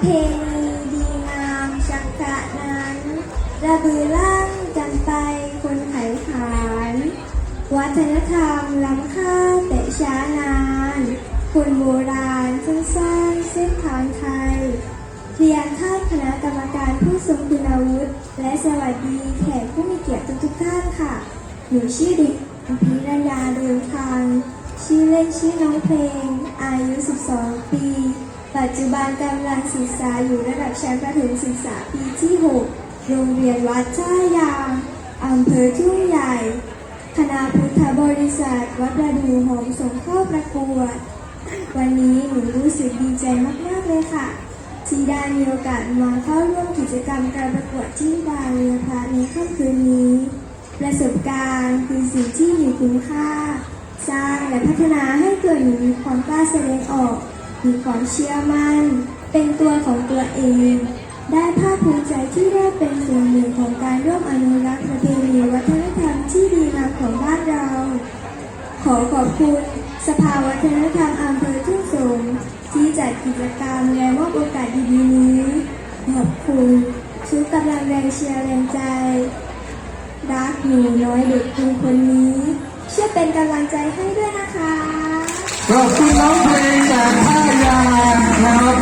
เพณีดีงามชักกะนั้น ระบือล่างกันไปคนไขขาน วัฒนธรรมล้ำค่าแต่ช้านาน คนโบราณซึ่งสร้างเส้นทางไทยเรียนท่านคณะกรรมการผู้ทรงคุณวุธและสวัสดีแขกผู้มีเกียรติทุกท่านค่ะ หนูชื่อเด็กภิรญาเดิมทาง ชื่อเล่นชื่อน้องเพลง อายุ 12 ปี ปัจจุบันกำลังศึกษาอยู่ระดับชั้นประถมศึกษาปีที่ 6 โรงเรียนวัดท่ายางอำเภอทุ่งใหญ่ คณะพุทธบริษัท วัดประดูหอมส่งเข้าประกวด วันนี้หนูรู้สึกดีใจมาก ๆ เลยค่ะ ที่ได้มีโอกาสมาเข้าร่วมกิจกรรมการประกวดที่บางเรือพระในค่ำคืนนี้ ประสบการณ์คือสิ่งที่มีคุณค่า สร้างและพัฒนาให้เกิดหนูมีความกล้าแสดงออก มีความเชื่อมั่น เป็นตัวของตัวเอง ได้ภาคภูมิใจที่ได้เป็นส่วนหนึ่งของการร่วมอนุรักษ์ประเพณีวัฒนธรรมที่ดีงามของบ้านเรา ขอขอบคุณสภาวัฒนธรรมอำเภอทุ่งสงที่จัดกิจกรรมและมอบโอกาสดีๆนี้ ขอบคุณทุกกำลังแรงเชียร์แรงใจ รักหนูน้อยเด็กคนคนนี้ช่วยเป็นกำลังใจให้ด้วยนะคะ ขอบคุณน้องเพลงจากท่ายาง ครับ